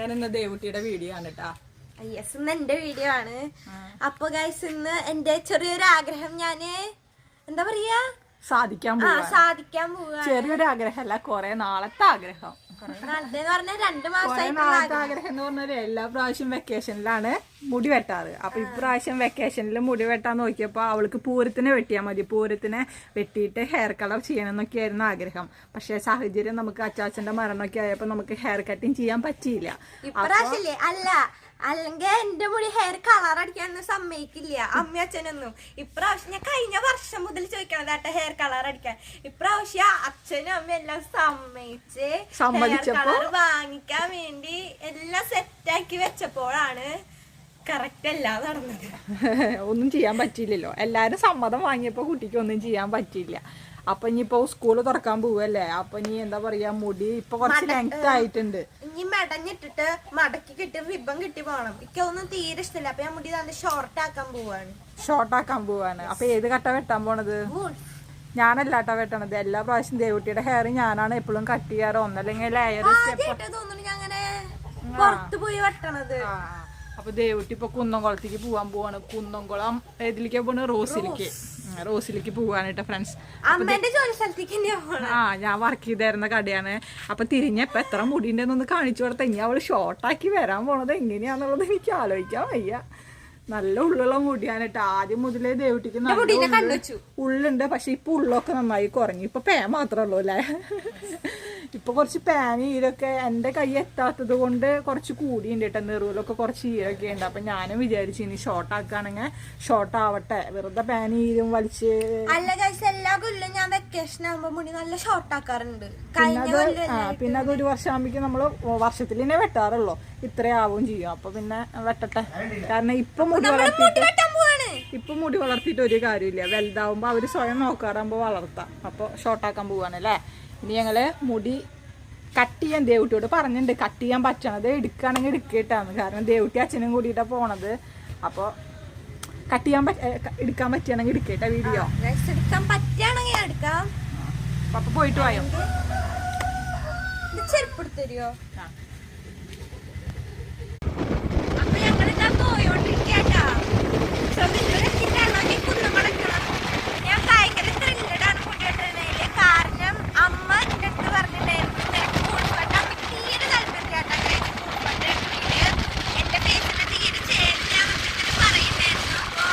അങ്ങനെ ഇന്ന് ദേവുട്ടിയുടെ വീഡിയോ ആണ് കേട്ടാ യെസ് ഇന്ന് എന്റെ വീഡിയോ ആണ്. അപ്പൊ ഗൈസ് ഇന്ന് എന്റെ ചെറിയൊരു ആഗ്രഹം ഞാൻ എന്താ പറയാ? സാധിക്കാൻ സാധിക്കാൻ പോവാ ചെറിയൊരു ആഗ്രഹമല്ല കൊറേ നാളത്തെ ആഗ്രഹം. എന്ന് ആഗ്രഹം എല്ലാ പ്രാവശ്യം വെക്കേഷനിലാണ് മുടി വെട്ടാറ്. അപ്പൊ ഇപ്രാവശ്യം വെക്കേഷനിൽ മുടി വെട്ടാൻ നോക്കിയപ്പോ അവൾക്ക് പൂരത്തിന് വെട്ടിയാൽ മതി. പൂരത്തിന് വെട്ടിയിട്ട് ഹെയർ കളർ ചെയ്യണം എന്നൊക്കെയായിരുന്നു ആഗ്രഹം. പക്ഷെ സാഹചര്യം നമുക്ക് അച്ചാച്ചന്റെ മരണമൊക്കെ ആയപ്പോ നമുക്ക് ഹെയർ കട്ടിങ് ചെയ്യാൻ പറ്റിയില്ല. അല്ല അല്ലെങ്കിൽ എന്റെ മുടി ഹെയർ കളർ അടിക്കാനൊന്നും സമ്മതിക്കില്ല. അമ്മ അച്ഛനൊന്നും. ഇപ്രാവശ്യം ഞാൻ കഴിഞ്ഞ വർഷം മുതൽ ചോദിക്കണത് കേട്ടോ ഹെയർ കളർ അടിക്കാൻ. ഇപ്രാവശ്യം അച്ഛനും അമ്മയും എല്ലാം സമ്മതിച്ച് ഹെയർ കളർ വാങ്ങിക്കാൻ വേണ്ടി എല്ലാം സെറ്റാക്കി വെച്ചപ്പോഴാണ് ഒന്നും ചെയ്യാൻ പറ്റിയില്ലല്ലോ. എല്ലാരും സമ്മതം വാങ്ങിയപ്പോ കുട്ടിക്ക് ഒന്നും ചെയ്യാൻ പറ്റിയില്ല. അപ്പൊ ഇനിയിപ്പോ സ്കൂൾ തുറക്കാൻ പോവല്ലേ? അപ്പൊ ഇനി എന്താ പറയാ മുടി ഇപ്പൊ കുറച്ച് ലെങ്ത് ആയിട്ടുണ്ട്. ഇനി മെടഞ്ഞിട്ടിട്ട് മടക്കി കിട്ടി റിബൺ കിട്ടി പോകണം ഇക്കൊന്നും തീരെ ഇഷ്ടമില്ല. അപ്പൊ ഞാൻ മുടി തന്നെ ഷോർട്ട് ആക്കാൻ പോവാണ്. ഷോർട്ട് ആക്കാൻ പോവാണ്. അപ്പൊ ഏത് കട്ട വെട്ടാൻ പോണത്? ഞാനല്ല കേട്ടോ വെട്ടണത്. എല്ലാ പ്രാവശ്യം ദേവുട്ടിയുടെ ഹെയർ ഞാനാണ് എപ്പോഴും കട്ട് ചെയ്യാറ്. ഒന്നല്ലെങ്കിൽ ലെയർ പുറത്ത് പോയി വെട്ടണത്. അപ്പൊ ദേവുട്ടി ഇപ്പൊ കുന്നംകുളത്തേക്ക് പോവാൻ പോവാണ്. കുന്നംകുളം ഏതിലേക്ക് പോണ് റോസിലേക്ക്. റോസിലേക്ക് പോവാണ് ഫ്രണ്ട്സ് ആ ഞാൻ വർക്ക് ചെയ്തായിരുന്ന കടയാണ്. അപ്പൊ തിരിഞ്ഞപ്പോ എത്ര മുടിണ്ടെന്നൊന്ന് കാണിച്ചു കൊടുത്ത ഇനി അവൾ ഷോർട്ടാക്കി വരാൻ പോണത് എങ്ങനെയാന്നുള്ളത് എനിക്ക് ആലോചിക്കാൻ വയ്യ. നല്ല ഉള്ളുള്ള മുടിയാണ് കേട്ടോ ആദ്യം മുതലേ ദേവിട്ടിക്ക് നല്ല ഉള്ളുണ്ട് പക്ഷെ ഇപ്പൊ ഉള്ളൊക്കെ നന്നായി കുറഞ്ഞു. ഇപ്പൊ പേ മാത്രമേ ഉള്ളൂ അല്ലേ? ഇപ്പൊ കുറച്ച് പാനി ഈരൊക്കെ എന്റെ കൈ എത്താത്തത് കൊണ്ട് കുറച്ച് കൂടിയുണ്ട് കേട്ടോ നെറുവിലൊക്കെ കുറച്ച് ഈരൊക്കെ ഉണ്ട് അപ്പൊ ഞാനും വിചാരിച്ചു ഇനി ഷോർട്ട് ആക്കുകയാണെങ്കിൽ ഷോർട്ട് ആവട്ടെ. വെറുതെ പാനി ഈരും വലിച്ച് അല്ല ഗൈസ് എല്ലാ കൊല്ലം ഞാൻ വെക്കേഷൻ ആകുമ്പോ മുടി നല്ല ഷോർട്ട് ആക്കാറുണ്ട്. പിന്നെ അത് ഒരു വർഷം ആകുമ്പോഴേക്കും നമ്മൾ വർഷത്തിൽ തന്നെ വെട്ടാറുള്ളൂ. ഇത്രയാവും ചെയ്യും. അപ്പൊ പിന്നെ വെട്ടട്ടെ. കാരണം ഇപ്പൊ മുടി വളർത്തിയിട്ട് പോവാണ്. ഇപ്പൊ മുടി വളർത്തിട്ട് ഒരു കാര്യമില്ല വലുതാവുമ്പോ അവർ സ്വയം നോക്കാറാകുമ്പോ വളർത്താം. അപ്പൊ ഷോർട്ടാക്കാൻ പോവാണ് അല്ലേ ഇനി ഞങ്ങൾ മുടി കട്ട് ചെയ്യാൻ ദേവുട്ടിയോട് പറഞ്ഞിട്ടുണ്ട്. കട്ട് ചെയ്യാൻ പറ്റണത് എടുക്കുകയാണെങ്കിൽ എടുക്കേട്ടാന്ന്. കാരണം ദേവുട്ടി അച്ഛനും കൂടിയിട്ടാണ് പോണത്. അപ്പോൾ കട്ട് ചെയ്യാൻ എടുക്കാൻ പറ്റുകയാണെങ്കിൽ എടുക്കേട്ടാ വീഡിയോ. എടുക്കാൻ പറ്റുകയാണെങ്കിൽ എടുക്കാം. പോയിട്ട് പോയോ ചെരുപ്പ് എടുത്തരുവോ ആ. അപ്പൊ ഞങ്ങളിതാ പോയോണ്ടിരിക്കാട്ടാ ഞാൻ ഭയങ്കര ത്രില്ലഡാണ് മുടിവെട്ടുന്നതിൽ കാരണം അമ്മ എന്റെ അടുത്ത് പറഞ്ഞിട്ടുണ്ടായിരുന്നു നിനക്ക് കൂട്ടുപെട്ടാ തീരെ താല്പര്യമില്ലാട്ടാ കൂട്ടുപെട്ട എന്റെ ഫേസിന് തീരെ ചേരില്ല എന്നിട്ട് പറയുന്നായിരുന്നു അപ്പൊ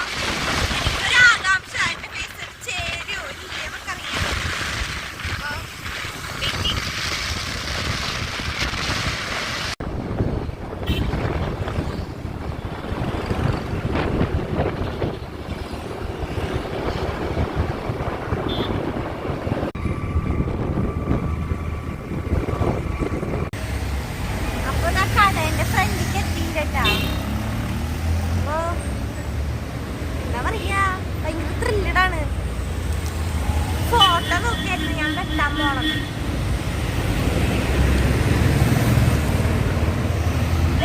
എനിക്കൊരു ആകാംക്ഷ എന്റെ ഫേസിന് ചേരുവോ ഇല്ലേ നമുക്കറിയാം അപ്പൊ waiting. അപ്പൊ ഞാൻ കടേന്റെ ഫ്രണ്ടിലേക്ക് എത്തിയിട്ടാ അപ്പൊ എന്താ പറയാ ഭയങ്കര ത്രില്ലഡാണ് ഫോട്ടോ നോക്കിയായിരുന്നു ഞാൻ വെട്ടാൻ പോണം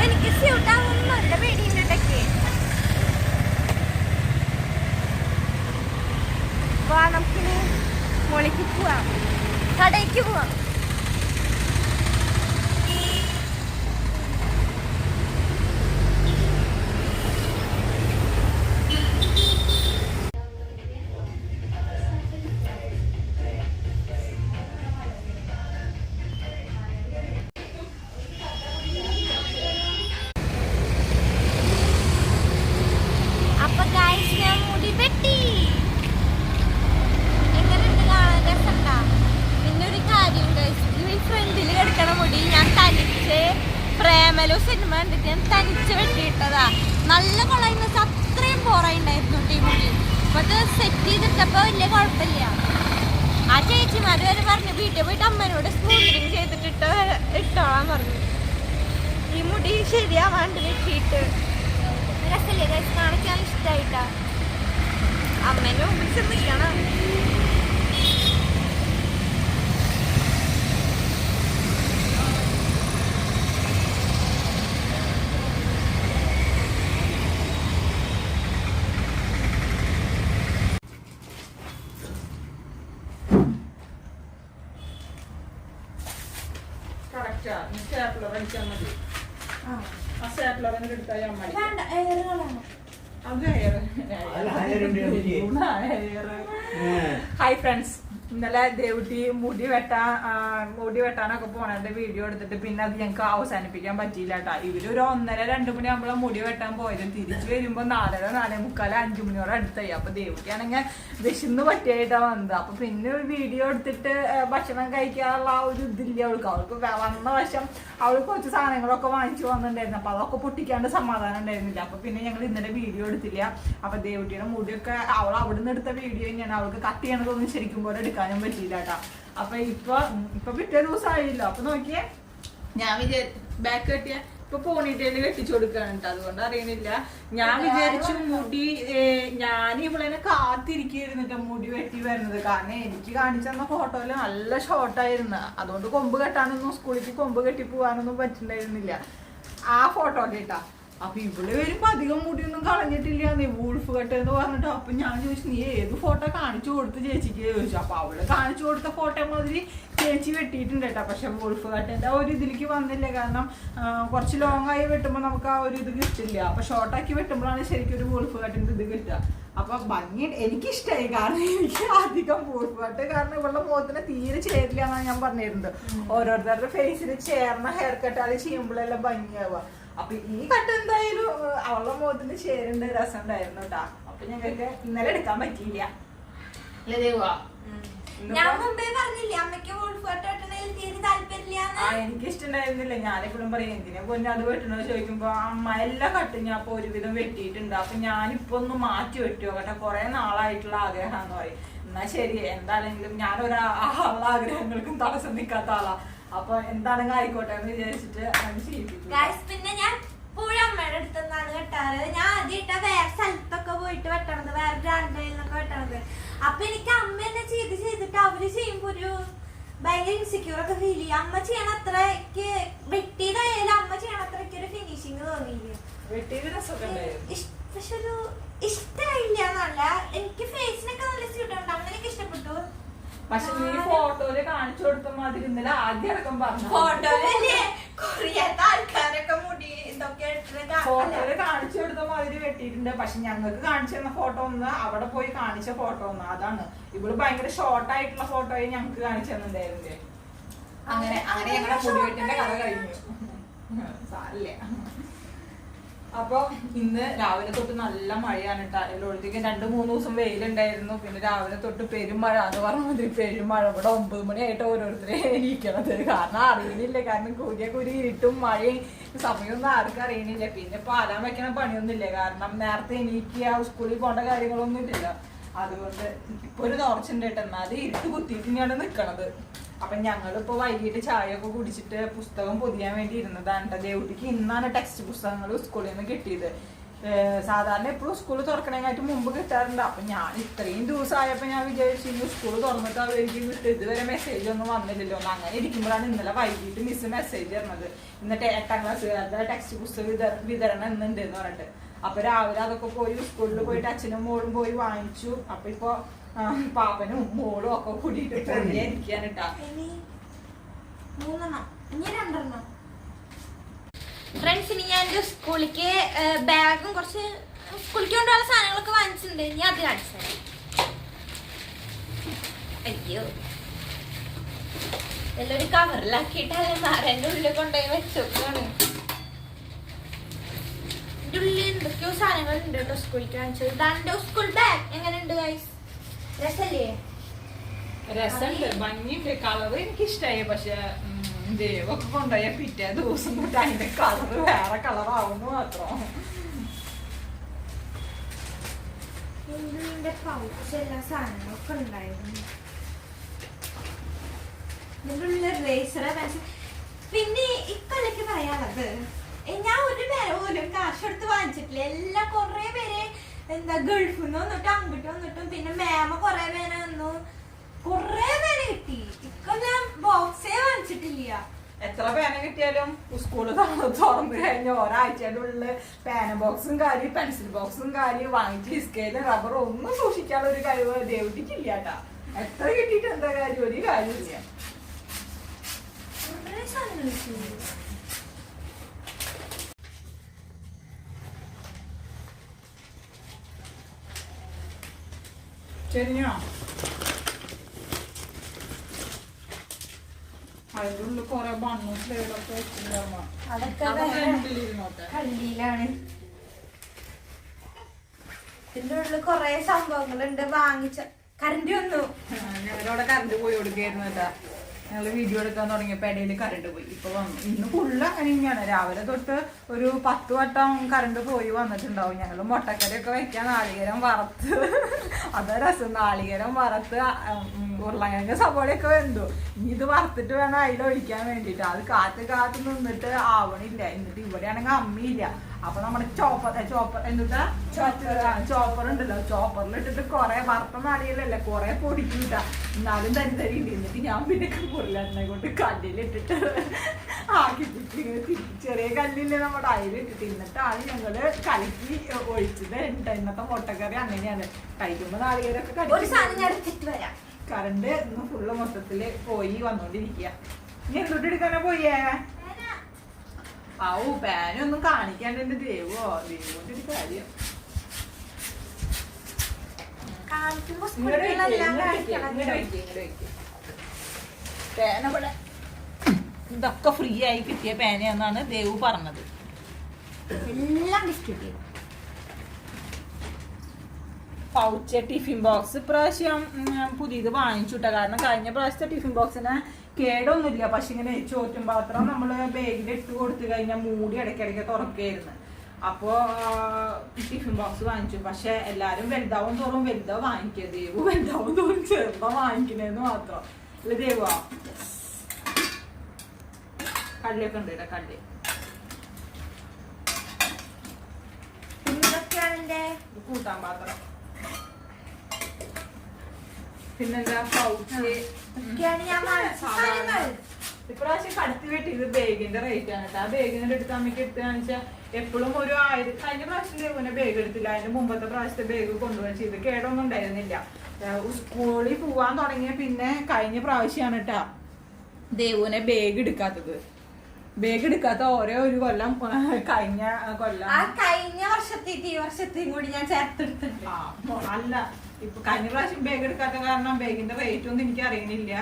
എനിക്ക് സ്യൂട്ടാവുന്ന നല്ല പേടിയുണ്ട് ഇടയ്ക്ക് വാ നമുക്കിനി മുകളിലേക്ക് പോവാം. കടയ്ക്ക് പോവാം. വരെ പറഞ്ഞു വീട്ടിൽ പോയിട്ട് അമ്മനോട് സ്മൂത്തനിങ് ചെയ്തിട്ടിട്ട് ഇട്ടോളാൻ പറഞ്ഞു. ഈ മുടി ശരിയാവാണ്ട് വെട്ടിയിട്ട്. രസല്ലേ കാണിക്കാൻ ഇഷ്ടായിട്ടാ. അമ്മേനെ ചെന്ന് നിൽക്കണം. വലിച്ചാൽ മതി. ആ. ആ സ്റ്റാപ്ലർ എടുത്താൽ മതി അത് ഹെയർ. ഹായ് ഫ്രണ്ട്സ് ഇന്നലെ ദേവുട്ടി മുടി വെട്ടാൻ ആ, മുടി വെട്ടാനൊക്കെ പോണതിന്റെ വീഡിയോ എടുത്തിട്ട് പിന്നെ അത് ഞങ്ങൾക്ക് അവസാനിപ്പിക്കാൻ പറ്റിയില്ല കേട്ടാ ഇവർ ഒരു ഒന്നര രണ്ടു മണി ആകുമ്പോൾ മുടി വെട്ടാൻ പോയത്. തിരിച്ചു വരുമ്പോ നാലര നാലേ മുക്കാല അഞ്ചു മണിയോടെ അടുത്തായി. അപ്പൊ ദേവുട്ടിയാണെങ്കിൽ വിശന്ന് പറ്റിയായിട്ടാ വന്നത്. അപ്പൊ പിന്നെ ഒരു വീഡിയോ എടുത്തിട്ട് ഭക്ഷണം കഴിക്കാനുള്ള ആ ഒരു ഇതില്ല അവൾക്ക്. അവൾക്ക് വന്ന വശം അവൾ കുറച്ച് സാധനങ്ങളൊക്കെ വാങ്ങിച്ചു വന്നിട്ടുണ്ടായിരുന്നു. അപ്പൊ അതൊക്കെ പൊട്ടിക്കാണ്ട് സമാധാനം ഉണ്ടായിരുന്നില്ല. അപ്പൊ പിന്നെ ഞങ്ങൾ ഇന്നലെ വീഡിയോ എടുത്തില്ല. അപ്പൊ ദേവുട്ടിയുടെ മുടിയൊക്കെ അവൾ അവിടുന്ന് എടുത്ത വീഡിയോ തന്നെയാണ്. അവൾക്ക് കട്ട് ചെയ്യണതൊന്നും ശരിക്കും പോലെ എടുക്കാനും പറ്റിയില്ല കേട്ടാ. അപ്പൊ ഇപ്പൊ ഇപ്പൊ പിറ്റേ ദിവസം ആയില്ല അപ്പൊ നോക്കിയേ ഞാൻ വിചാരി ബാക്ക് കെട്ടിയ ഇപ്പൊ പോണിട്ടേൽ കെട്ടിച്ചു കൊടുക്കാണ് കേട്ടോ. അതുകൊണ്ട് അറിയണില്ല. ഞാൻ വിചാരിച്ചു മുടി ഞാൻ ഇവളെന്നെ കാത്തിരിക്കായിരുന്നു മുടി വെട്ടി വരുന്നത്. കാരണം എനിക്ക് കാണിച്ചു തന്ന ഫോട്ടോയിൽ നല്ല ഷോർട്ടായിരുന്നു അതുകൊണ്ട് കൊമ്പ് കെട്ടാനൊന്നും സ്കൂളിലേക്ക് കൊമ്പ് കെട്ടി പോകാനൊന്നും പറ്റില്ലായിരുന്നില്ല. ആ ഫോട്ടോ കേട്ടാ അപ്പൊ ഇവിടെ വരുമ്പോ അധികം മുടിയൊന്നും കളഞ്ഞിട്ടില്ല നീ വൂൾഫ് കട്ട് എന്ന് പറഞ്ഞിട്ട് അപ്പൊ ഞാൻ ചോദിച്ചു നീ ഏത് ഫോട്ടോ കാണിച്ചു കൊടുത്ത് ചേച്ചിക്ക്? ചോദിച്ചു. അപ്പൊ അവൾ കാണിച്ചു കൊടുത്ത ഫോട്ടോ മാതിരി ചേച്ചി വെട്ടിയിട്ടുണ്ട് കേട്ടോ. പക്ഷെ വൂൾഫ് കട്ടിന്റെ ആ ഒരു ഇതിലേക്ക് വന്നില്ല. കാരണം കുറച്ച് ലോങ് ആയി വെട്ടുമ്പോൾ നമുക്ക് ആ ഒരു ഇത് കിട്ടില്ല. അപ്പൊ ഷോർട്ടാക്കി വെട്ടുമ്പോഴാണ് ശരിക്കും ഒരു വൂൾഫ് കട്ടിന്റെ ഇത് കിട്ടുക. അപ്പൊ ഭംഗി എനിക്കിഷ്ടമായി കാരണം എനിക്ക് അധികം കട്ട്. കാരണം ഇവളുടെ മുഖത്തിന് തീരെ ചേരില്ല എന്നാണ് ഞാൻ പറഞ്ഞിരുന്നത്. ഓരോരുത്തരുടെ ഫേസിൽ ചേർന്ന ഹെയർ കട്ട് അത് ചെയ്യുമ്പോഴെല്ലാം ഭംഗിയാവുക. അപ്പൊ ഈ കട്ട് എന്തായാലും അവളുടെ മുഖത്തിന് ചേരേണ്ട രസം ഉണ്ടായിരുന്നു കേട്ടാ അപ്പൊ ഞങ്ങൾക്ക് ഇന്നലെ എടുക്കാൻ പറ്റിയില്ല. ഞാൻ എനിക്ക് ഇഷ്ടണ്ടായിരുന്നില്ല ഞാനെപ്പോഴും പറയും എന്തിനാ പൊന്നെ അത് വെട്ടണോ ചോദിക്കുമ്പോ അമ്മ എല്ലാ കട്ടും ഞാൻ ഇപ്പൊ ഒരുവിധം വെട്ടിയിട്ടുണ്ട്. അപ്പൊ ഞാനിപ്പോ ഒന്ന് മാറ്റി വെട്ടുവോ കേട്ടോ. കുറെ നാളായിട്ടുള്ള ആഗ്രഹം എന്ന് പറയും. എന്നാ ശരി എന്താണെങ്കിലും ഞാനൊരു ആളുടെ ആഗ്രഹങ്ങൾക്കും തടസ്സം നിൽക്കാത്ത ആളാ. അപ്പൊ എന്താണെങ്കിലും ആയിക്കോട്ടെ എന്ന് വിചാരിച്ചിട്ട് ചെയ്യിപ്പിച്ചു പിന്നെ ഞാൻ പുഴമ്മയുടെ അടുത്തുനിന്നാണ് വെട്ടാറ് ഞാൻ ആദ്യമായിട്ടാ വേറെ സ്ഥലത്തൊക്കെ പോയിട്ട് വെട്ടണത് വേറെ ബ്രാൻഡിൽ നിന്നൊക്കെ വെട്ടണത്. അപ്പൊ എനിക്ക് അമ്മ എന്നെ ചെയ്ത് ചെയ്തിട്ട് അവർ ചെയ്യുമ്പോ ഒരു ഭയങ്കര ഇൻസെക്യൂർ ഒക്കെ ഫീൽ ചെയ്യും. അമ്മ ചെയ്യണ അത്രയ്ക്ക് വെട്ടിയതായാലും അമ്മ ചെയ്യണ അത്രയ്ക്ക് ഒരു ഫിനിഷിങ് തോന്നിയില്ല. പക്ഷെ ഒരു ഇഷ്ടമായില്ല എന്നല്ല. എനിക്ക് ഫേസിനൊക്കെ നല്ല സ്യൂട്ട് ഉണ്ട്. അങ്ങനെ എനിക്ക് ഇഷ്ടപ്പെട്ടു. പക്ഷെ നീ ഫോട്ടോയിൽ കാണിച്ചു കൊടുത്ത മാതിരി ഇന്നലെ ആദ്യം അടക്കം പറഞ്ഞു. ഫോട്ടോയിലല്ലേ കൊറിയാത്ത ആൾക്കാരൊക്കെ മുടി ഇതൊക്കെ ഇട്ടിട്ട് ഫോട്ടോയിൽ കാണിച്ചു കൊടുത്ത മാതിരി വെട്ടിയിട്ടുണ്ട്. പക്ഷെ ഞങ്ങൾക്ക് കാണിച്ചു തന്ന ഫോട്ടോ ഒന്ന് അവിടെ പോയി കാണിച്ച ഫോട്ടോ ഒന്ന്. അതാണ്. ഇവൾ ഭയങ്കര ഷോർട്ട് ആയിട്ടുള്ള ഫോട്ടോയെ ഞങ്ങൾക്ക് കാണിച്ചു തന്നിട്ടുണ്ടായിരുന്നില്ലേ അങ്ങനെ അങ്ങനെ ഞങ്ങളുടെ മുടി വെട്ടിന്റെ കഥ കഴിഞ്ഞു. സാരില്ല അപ്പൊ ഇന്ന് രാവിലെ തൊട്ട് നല്ല മഴയാണ് കേട്ടോ എല്ലായിടത്തേക്ക് രണ്ട് മൂന്ന് ദിവസം വെയിലുണ്ടായിരുന്നു. പിന്നെ രാവിലെ തൊട്ട് പെരുമഴ എന്ന് പറഞ്ഞ മതി പെരുമഴ ഇവിടെ ഒമ്പത് മണിയായിട്ട് ഓരോരുത്തരെ ഇരിക്കണത്. കാരണം അറിയുന്നില്ല കാരണം കൂരിയ കുരി ഇട്ടും മഴയും. സമയമൊന്നും ആർക്കും അറിയണില്ല. പിന്നെ പാലാൻ വെക്കണ പണിയൊന്നുമില്ല. കാരണം നേരത്തെ എണീക്കുക സ്കൂളിൽ പോകേണ്ട കാര്യങ്ങളൊന്നും ഇല്ല അതുകൊണ്ട് ഇപ്പൊ ഒരു തോർച്ചുണ്ട് കേട്ടോ എന്നാലും ഇരുട്ട് കുത്തിയിട്ട് ഞാൻ നിക്കണത്. അപ്പൊ ഞങ്ങളിപ്പോ വൈകിട്ട് ചായ ഒക്കെ കുടിച്ചിട്ട് പുസ്തകം പൊതിയാൻ വേണ്ടി ഇരുന്നതാണ് ദേവുട്ടിക്ക് ഇന്നാണ് ടെക്സ്റ്റ് പുസ്തകങ്ങൾ സ്കൂളിൽ നിന്ന് കിട്ടിയത് സാധാരണ എപ്പോഴും സ്കൂൾ തുറക്കണേനായിട്ട് മുമ്പ് കിട്ടാറുണ്ട്. അപ്പൊ ഞാൻ ഇത്രയും ദിവസമായപ്പോ ഞാൻ വിചാരിച്ചു ഇന്ന് സ്കൂൾ തുറന്നിട്ട് അവർക്ക് കിട്ടും ഇതുവരെ മെസ്സേജ് ഒന്നും വന്നില്ലല്ലോ. എന്ന് അങ്ങനെ ഇരിക്കുമ്പോഴാണ് ഇന്നലെ വൈകിട്ട് മിസ് മെസ്സേജ് തരുന്നത്. ഇന്നിട്ട് എട്ടാം ക്ലാസ് ടെക്സ്റ്റ് പുസ്തക വിതര- വിതരണം ഇന്നുണ്ട് എന്ന് പറഞ്ഞിട്ട്. അപ്പൊ രാവിലെ അതൊക്കെ പോയി സ്കൂളിൽ പോയിട്ട് അച്ഛനും മോളും പോയി വാങ്ങിച്ചു. അപ്പൊ ഇപ്പൊ പാപ്പനും മോളും ഒക്കെ കൂടിയിട്ട് രണ്ടെണ്ണം. ഫ്രണ്ട്സ് ഇനി ഞാൻ എന്റെ സ്കൂളിലേക്ക് ബാഗും കുറച്ച് സ്കൂളിലേക്ക് കൊണ്ടുള്ള സാധനങ്ങളൊക്കെ വാങ്ങിച്ചിട്ടുണ്ട്. ഞാൻ അത് കാണിച്ചു അയ്യോ. എല്ലൊരു കവറിലാക്കിയിട്ടല്ലേ മരന്റെ ഉള്ളിൽ കൊണ്ടുപോയി വെച്ചോക്കാണ് ഉള്ളിൽ എന്തൊക്കെയോ സാധനങ്ങൾ ഉണ്ട് കേട്ടോ സ്കൂൾ ഇതാണ് സ്കൂൾ ബാഗ് എങ്ങനെയുണ്ട് ഗൈസ് രസല്ലേ? രസമുണ്ട്. ഭംഗിയുണ്ട്. കളർ എനിക്ക് ഇഷ്ടമായി പക്ഷെ ദൈവമൊക്കെ കൊണ്ടുപോയ പിറ്റേ ദിവസം കൊണ്ട് അതിന്റെ കളർ വേറെ കളറാവുന്നു മാത്രം. ഇതിന്റെ പൗച്ച് എല്ലാ സാധനങ്ങളൊക്കെ ഉണ്ടായിരുന്നു. ഉള്ളിൽ പെൻസിൽ പിന്നെ ഇക്കൊല്ലക്ക് പറയാനുള്ളത് ഏ, ഞാൻ ഒരു പേര പോലും കാശ് എടുത്ത് വാങ്ങിച്ചിട്ടില്ല. എല്ലാ കൊറേ പേര് എന്താ ഗൾഫിൽ നിന്ന് വന്നിട്ട് അങ്ങോട്ട് വന്നിട്ടും പിന്നെ മേമ കൊറേ പേരെ വന്നു. കൊറേ പേര് കിട്ടി. ഇപ്പൊ ഞാൻ ബോക്സേ വാങ്ങിച്ചിട്ടില്ല. എത്ര പേന കിട്ടിയാലും സ്കൂൾ തുറന്നു കഴിഞ്ഞ ഒരാഴ്ചയുടെ ഉള്ളിൽ പേന ബോക്സും കാര്യം പെൻസിൽ ബോക്സും കാര്യം വാങ്ങിച്ച് സ്കെയിൽ റബ്ബർ ഒന്നും സൂക്ഷിക്കാനുള്ള ഒരു കഴിവ് ദേവിട്ടിട്ടില്ല കേട്ടാ എത്ര കിട്ടിയിട്ട് എന്താ കാര്യം? ഒരു കാര്യമില്ല കൊറേ സാധനങ്ങൾ കിട്ടി ചെരിഞ്ഞോ അതിന്റെ ഉള്ളിൽ കുറെ ബണ്ണും ഇതിന്റെ ഉള്ളിൽ കൊറേ സംഭവങ്ങളുണ്ട് വാങ്ങിച്ച കറണ്ട് വന്നു. ഞങ്ങളവിടെ കറണ്ട് പോയി കൊടുക്കായിരുന്നു കേട്ടാ. ഞങ്ങൾ വീഡിയോ എടുക്കാൻ തുടങ്ങിയപ്പോൾ ഇടയിൽ കറണ്ട് പോയി. ഇപ്പൊ വന്നു ഇന്ന് ഫുള്ള് അങ്ങനെ രാവിലെ തൊട്ട് ഒരു പത്ത് വട്ടം കറണ്ട് പോയി വന്നിട്ടുണ്ടാവും. ഞങ്ങൾ മുട്ടക്കറിയൊക്കെ വെക്കാൻ നാളികേരം വറുത്ത് അതാ രസം. നാളികേരം വറുത്ത് ഉം, ഉരുളക്കിഴങ്ങ് സവോളയൊക്കെ വെന്തു. ഇനി ഇത് വറുത്തിട്ട് വേണം അതിലൊഴിക്കാൻ വേണ്ടിയിട്ട് അത് കാത്ത് കാത്ത് നിന്നിട്ട് ആവണില്ല. എന്നിട്ട് ഇവിടെയാണെങ്കിൽ അമ്മിയില്ല. അപ്പൊ നമ്മുടെ ചോപ്പർ ചോപ്പർ എന്താ ചോപ്പർ ഉണ്ടല്ലോ. ചോപ്പറിൽ ഇട്ടിട്ട് കൊറേ വറുത്ത നാളികേരല്ലേ കൊറേ പൊടിക്കൂട്ട. എന്നാലും തരി എന്നിട്ട് ഞാൻ പിന്നെ മുറിലെണ്ണ കൊണ്ട് കല്ലിലിട്ടിട്ട് ഇങ്ങനെ ചെറിയ കല്ലില്ലേ നമ്മുടെ? അയിലിട്ടിട്ട് എന്നിട്ടാണ് ഞങ്ങൾ കലക്കി ഒഴിച്ചത്. ഉണ്ട് ഇന്നത്തെ മുട്ടക്കറി അങ്ങനെയാണ്. കഴിക്കുമ്പോ നാളികേരൊക്കെ കറണ്ട് ഇന്ന് ഫുള്ള് മൊത്തത്തിൽ പോയി വന്നോണ്ടിരിക്കുക നീ എന്തൊട്ട് എടുക്കാനാ പോയേ? പാനൊന്നും കാണിക്കാണ്ട് എന്റെ ദേവോ ഒരു കാര്യം. പേന ഇവിടെ. ഇതൊക്കെ ഫ്രീ ആയി കിട്ടിയ പേനയെന്നാണ് ദേവ് പറഞ്ഞത്. എല്ലാം ഡിസ്ട്രിബ്യൂട്ട് പൗച്ച് ടിഫിൻ ബോക്സ് ഇപ്രാവശ്യം പുതിയത് വാങ്ങിച്ചു കാരണം കഴിഞ്ഞ പ്രാവശ്യത്തെ ടിഫിൻ ബോക്സിന് കേടൊന്നുമില്ല. പക്ഷെ ഇങ്ങനെ ചോറ്റും പാത്രം നമ്മൾ ബാഗിൽ ഇട്ട് കൊടുത്തു കഴിഞ്ഞാൽ മൂടി ഇടയ്ക്കിടയ്ക്ക് തുറക്കായിരുന്നു അപ്പോ ടിഫിൻ ബോക്സ് വാങ്ങിച്ചു. പക്ഷെ എല്ലാവരും വലുതാവും തോറും വലുതാ വാങ്ങിക്കുക ദേവു. വലുതാവും തോറും ചെറുതാ വാങ്ങിക്കണേന്ന് മാത്രം. അല്ല ദേവ? കള്ളിയൊക്കെ ഉണ്ട് കേട്ടോ കള്ളി. കൂട്ടാൻ പാത്രം. പിന്നെന്താ? പൗച്ച്. ഇതൊക്കെയാണ് ഞാൻ സാധനങ്ങൾ ഇപ്രാവശ്യം കടത്തി വെട്ടി ഇത് ബേഗിന്റെ റേറ്റ് ആണ് കേട്ടോ. ആ ബേഗിന്റെ അടുത്ത് അമ്മയ്ക്ക് എടുത്ത് കാണിച്ചാൽ എപ്പോഴും ഒരു ആയിരം കഴിഞ്ഞ പ്രാവശ്യം ദേവുവിനെ ബേഗ് എടുത്തില്ല. അതിന്റെ മുമ്പത്തെ പ്രാവശ്യത്തെ ബേഗ് കൊണ്ടുപോയി. ചെയ്ത് കേടൊന്നും ഉണ്ടായിരുന്നില്ല. സ്കൂളിൽ പോവാൻ തുടങ്ങിയ പിന്നെ കഴിഞ്ഞ പ്രാവശ്യമാണ് കേട്ടാ ദേവുവിനെ ബേഗ് എടുക്കാത്തത്. ബേഗ് എടുക്കാത്ത ഓരോ ഒരു കൊല്ലം കഴിഞ്ഞ കൊല്ലം. ആ കഴിഞ്ഞ വർഷത്തേക്ക് ഈ വർഷത്തെയും കൂടി ഞാൻ ചേർത്തെടുത്തിട്ടുണ്ട്. അല്ല. ഇപ്പൊ കഴിഞ്ഞ പ്രാവശ്യം ബാഗ് എടുക്കാത്ത കാരണം ബാഗിന്റെ റേറ്റ് ഒന്നും എനിക്ക് അറിയണില്ല.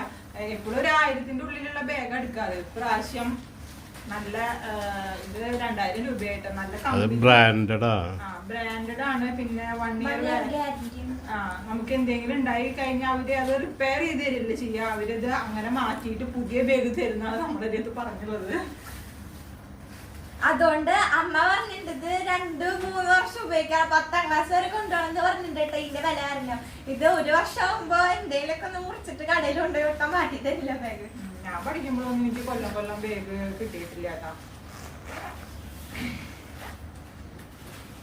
എപ്പോഴും ഒരു ആയിരത്തിന്റെ ഉള്ളിലുള്ള ബാഗ് എടുക്കാറ്. പ്രാവശ്യം നല്ല ഇത് രണ്ടായിരം രൂപയായിട്ട്. നല്ല ബ്രാൻഡഡാ ബ്രാൻഡഡ് ആണ്. പിന്നെ വൺ ഇയർ ആ നമുക്ക് എന്തെങ്കിലും ഉണ്ടായി കഴിഞ്ഞാൽ അവർ അത് റിപ്പയർ ചെയ്ത് തരില്ല ചെയ്യാ. അവരത് അങ്ങനെ മാറ്റിയിട്ട് പുതിയ ബാഗ് തരുന്നതാണ് നമ്മുടെ അടുത്ത് പറഞ്ഞുള്ളത് അതുകൊണ്ട് അമ്മ പറഞ്ഞിട്ടത് രണ്ടു മൂന്ന് വർഷം ഉപയോഗിക്കാം. പത്താം ക്ലാസ് വരെ കൊണ്ടുപോകണമെന്ന് പറഞ്ഞിട്ട് കേട്ടോ ഇതിന്റെ വില അറിയാം ഇത് ഒരു വർഷം ആകുമ്പോ എന്തെങ്കിലുമൊക്കെ ഒന്ന് മുറിച്ചിട്ട് കടയിൽ കൊണ്ടുപോയി വിട്ടാൽ മാറ്റി തരില്ല ബാഗ് ഞാൻ പഠിക്കുമ്പോഴൊന്നും എനിക്ക് കൊല്ലം കൊല്ലം ബാഗ് കിട്ടിയിട്ടില്ല കേട്ടോ.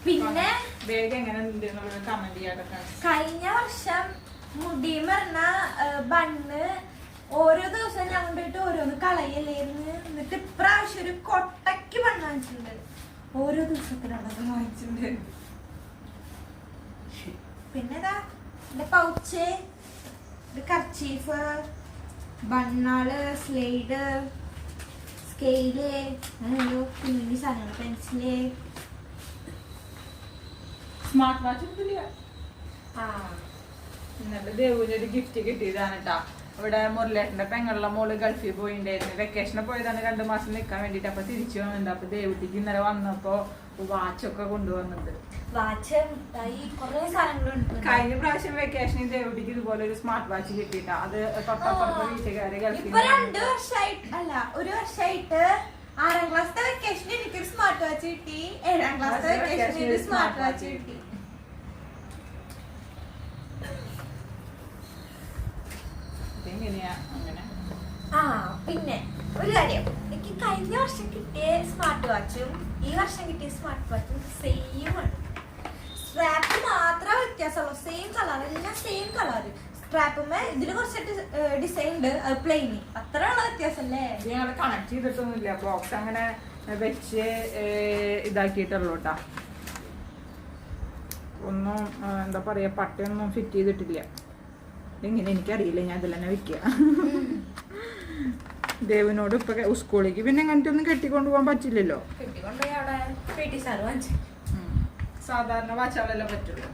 പിന്നെ? ബാഗ് എങ്ങനെ ഉണ്ട് കമന്റ് ചെയ്യാതൊക്കെ കഴിഞ്ഞ വർഷം മുടി പറഞ്ഞ ബണ്ണ് ഓരോ ദിവസം ഞാൻ കൊണ്ടിട്ട് ഓരോന്ന് കളയല്ലേന്ന് എന്നിട്ട് ഇപ്രാവശ്യം ഒരു കൊട്ടയ്ക്ക് ബണ്ണ് വാങ്ങിച്ചിട്ടുണ്ട്. ഓരോ ദിവസത്തിനുള്ളത് വാങ്ങിച്ചിട്ടുണ്ട്. പിന്നെ ഇതാ എന്റെ പൗച്ച് ഇത് കർച്ചീഫ് ബണ്ണാൾ സ്ലൈഡ് സ്കെയിൽ അങ്ങനെയോ കുഞ്ഞു സാധനങ്ങൾ പെൻസിൽ സ്മാർട്ട് വാച്ച് എടുത്തില്ല? ആ. എന്നിട്ട് ഒരു ഗിഫ്റ്റ് കിട്ടിയതാണ് കേട്ടാ ഇവിടെ മുരളേട്ടന്റെ പെങ്ങളുടെ മോൾ ഗൾഫിൽ പോയിണ്ടായിരുന്നു. വെക്കേഷന് പോയതാണ് രണ്ടു മാസം നിൽക്കാൻ വേണ്ടിട്ട്. അപ്പൊ തിരിച്ചു വന്നിട്ടുണ്ട് അപ്പൊ ദേവുട്ടിക്ക് ഇന്നലെ വന്നപ്പോ വാച്ചൊക്കെ കൊണ്ടുവന്നത് വാച്ച് മിഠായി കുറേ സാധനങ്ങളുണ്ട്. കഴിഞ്ഞ പ്രാവശ്യം വെക്കേഷനിൽ ദേവുട്ടിക്ക് ഇതുപോലെ ഒരു സ്മാർട്ട് വാച്ച് കിട്ടിയിട്ടാ. അത് തൊട്ടപ്പുറത്തെ വീട്ടുകാരെ ഇപ്പൊ രണ്ട് വർഷമായിട്ട് അല്ല ഒരു വർഷമായിട്ട് ആറാം ക്ലാസ്സിലെ വെക്കേഷൻ എനിക്ക് സ്മാർട്ട് വാച്ച് കിട്ടി. ഏഴാം ക്ലാസ്സിലെ വെക്കേഷൻ ഒരു സ്മാർട്ട് വാച്ച് കിട്ടി. ആ പിന്നെ ഒരു കാര്യം. എനിക്ക് കഴിഞ്ഞ വർഷം കിട്ടിയ സ്മാർട്ട് വാച്ചും ഈ വർഷം കിട്ടിയ സ്മാർട്ട് വാച്ചും സെയിം ആണ്. സ്ട്രാപ്പ് മാത്രമേ വ്യത്യാസമുള്ളൂ. സെയിം കളർ എല്ലാം സെയിം കളർ സ്ട്രാപ്പുമേ ഇതിന് കുറച്ചിട്ട് ഡിസൈൻ ഉണ്ട്. അത് പ്ലെയിൻ അത്ര ഉള്ള വ്യത്യാസം അല്ലേ ഞങ്ങൾ കണക്ട് ചെയ്തിട്ടൊന്നുമില്ല. ബോക്സ് അങ്ങനെ വെച്ച് ഇതാക്കിയിട്ടുള്ളൂ കേട്ടോ ഒന്നും എന്താ പറയാ പട്ടയൊന്നും ഫിറ്റ് ചെയ്തിട്ടില്ല. എങ്ങനെ എനിക്കറിയില്ല. ഞാൻ ഇതിൽ തന്നെ വിൽക്കുക ദേവിനോട് ഇപ്പൊ സ്കൂളിലേക്ക് പിന്നെ അങ്ങനത്തെ ഒന്നും കെട്ടിക്കൊണ്ടു പോകാൻ പറ്റില്ലല്ലോ. കെട്ടിക്കൊണ്ടുപോയി അവിടെ പി ടി സാർ വാങ്ങിച്ചു. ഉം. സാധാരണ വാച്ചാളെല്ലാം പറ്റുള്ളൂ.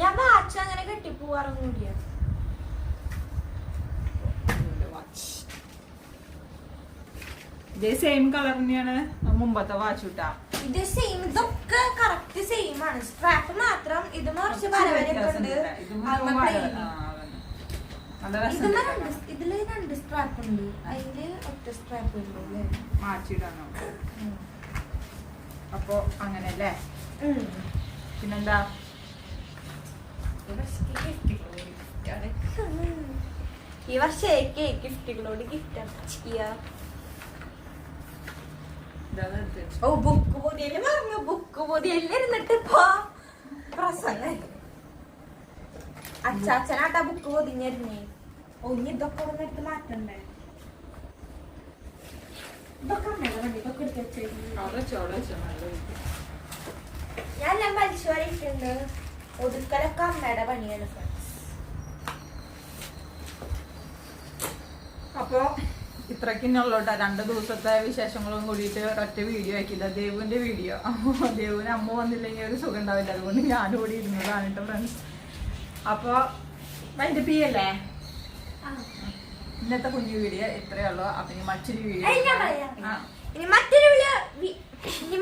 ഞാൻ വാച്ച് അങ്ങനെ കെട്ടിപ്പോവാറൊന്നുമില്ല ഇതേ സെയിം കളർ തന്നെയാണ് മുമ്പത്തെ വാച്ച് കിട്ടാ. ഇത് സെയിം ഇതൊക്കെ കറക്റ്റ് സെയിം ആണ്. സ്ട്രാപ്പ് മാത്രം. ഇത് കുറച്ച് പരവരൊക്കെ ഇതിൽ രണ്ട് സ്ട്രാപ്പ് ഉണ്ട്. അതിൽ ഒറ്റ സ്ട്രാപ്പ് ഉണ്ട് അല്ലേ? മാച്ചിടാനോ അപ്പൊ അങ്ങനെയല്ലേ? ഉം. പിന്നെന്താ? ഈ വർഷം ഗിഫ്റ്റുകളോട് ഗിഫ്റ്റ് ചെയ്യാ. ഓ ബുക്ക് പൊതിയല്ലേ പറഞ്ഞു ബുക്ക് പൊതിയൽ ഇരുന്നിട്ട് ഇപ്പൊ പ്രസംഗം അച്ചാച്ചനാട്ടാ ബുക്ക് പൊതിഞ്ഞിരുന്നേ. ഓ ഇനി ഇതൊക്കെ ഒന്ന് എടുത്ത് മാറ്റണ്ടേ? ഇതൊക്കെ ഇതൊക്കെ എടുത്ത് വെച്ചേ. ഞാൻ എല്ലാം വലിച്ചു വരയിട്ടുണ്ട് ഒതുക്കലൊക്കെ അമ്മയുടെ പണിയാണ് ഫ്രണ്ട്സ് അപ്പൊ ഇത്രക്കിനുള്ളൂട്ടോ രണ്ട് ദിവസത്തെ വിശേഷങ്ങളും കൂടിയിട്ട് ഒറ്റ വീഡിയോ ആക്കിയില്ല ദേവുവിന്റെ വീഡിയോ ദേവുവിന് അമ്മ വന്നില്ലെങ്കിൽ ഒരു സുഖം ഉണ്ടാവില്ല. അതുകൊണ്ട് ഞാനും കൂടി ഇരുന്നതാണ് കേട്ടോ ഫ്രണ്ട്സ് അപ്പൊ അതിന്റെ പി അല്ലേ? ഇന്നത്തെ കുഞ്ഞു വീഡിയോ ഇത്രയേ ഉള്ളൂ. അപ്പൊ ഇനി മറ്റൊരു വീഡിയോ മറ്റൊരു വീഡിയോ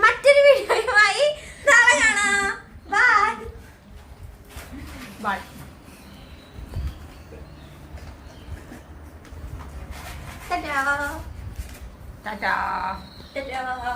മറ്റൊരു വീഡിയോയുമായി നാളെ കാണാം bye bye Ta-da! Tata Ta-da!